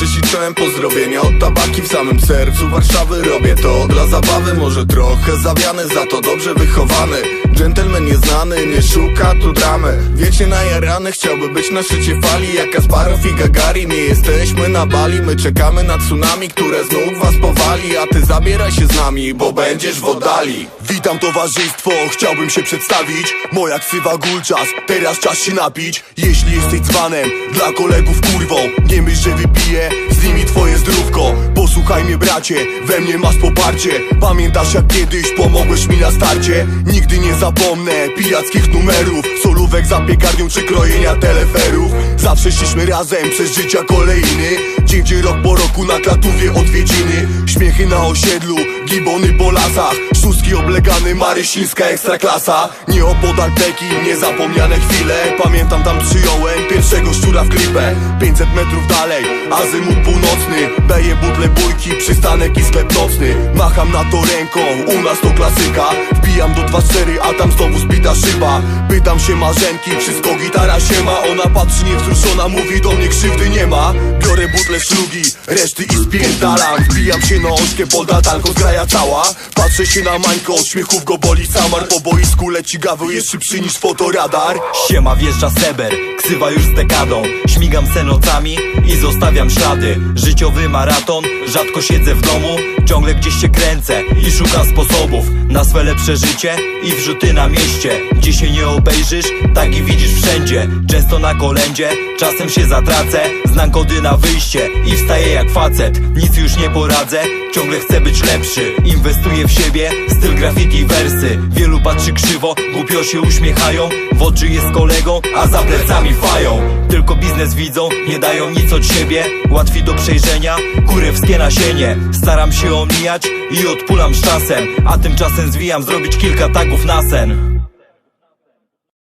Zawsze ci czołem pozdrowienia od tabaki w samym sercu Warszawy Robię to dla zabawy, może trochę zawiany Za to dobrze wychowany Gentleman nieznany, nie szuka tu dramy. Wiecznie najarany, chciałby być na szczycie fali. Jak Kasparow i Gagarin Nie jesteśmy na Bali, my czekamy na tsunami Które znów was powali. A ty zabieraj się z nami, bo będziesz w oddali. Witam towarzystwo, chciałbym się przedstawić. Moja ksywa Gulczas, teraz czas się napić. Jeśli jesteś dzbanem, dla kolegów kurwą Nie myśl, że wypiję z nimi twoje zdrówko Posłuchaj mnie bracie, we mnie masz poparcie. Pamiętasz jak kiedyś pomogłeś mi na starcie? Nigdy nie zapomnę pijackich numerów. Solówek za piekarnią czy krojenia teleferów. Zawsze szliśmy razem przez życia kolejny. Dzień gdzie rok po roku na klatówie odwiedziny. Śmiechy na osiedlu, gibony po lasach oblegany, marysińska ekstraklasa Nieopodal teki, niezapomniane chwile. Pamiętam tam przyjąłem pierwszego szczura w klipę. 500 metrów dalej, azymut północny. Beję butle bójki, przystanek i sklep nocny. Macham na to ręką, u nas to klasyka Wbijam do 2-4, a tam znowu zbita szyba. Pytam się marzenki, wszystko gitara się ma. Ona patrzy niewzruszona, mówi do mnie krzywdy nie ma. Biorę butle szlugi, reszty i spierdalam Wbijam się na ośkę, podatanko zgraja cała. Patrzę się na mańko, od śmiechów go boli samar. Po boisku leci gaweł, jest szybszy niż fotoradar. Siema wjeżdża Seber, ksywa już z dekadą. Śmigam se nocami i zostawiam ślady. Życiowy maraton, rzadko siedzę w domu Ciągle gdzieś się kręcę i szukam sposobów Na swe lepsze życie i wrzuty na mieście. Gdzie się nie obejrzysz, tak i widzisz wszędzie. Często na kolędzie, czasem się zatracę. Znam kody na wyjście i wstaję jak facet Nic już nie poradzę, ciągle chcę być lepszy. Inwestuję w siebie, styl graffiti wersy. Wielu patrzy krzywo, głupio się uśmiechają. W oczy jest kolegą, a za plecami fają. Tylko biznes widzą, nie dają nic od siebie. Łatwi do przejrzenia, kurewskie nasienie Staram się omijać i odpulam z czasem. A tymczasem zwijam zrobić kilka tagów na sen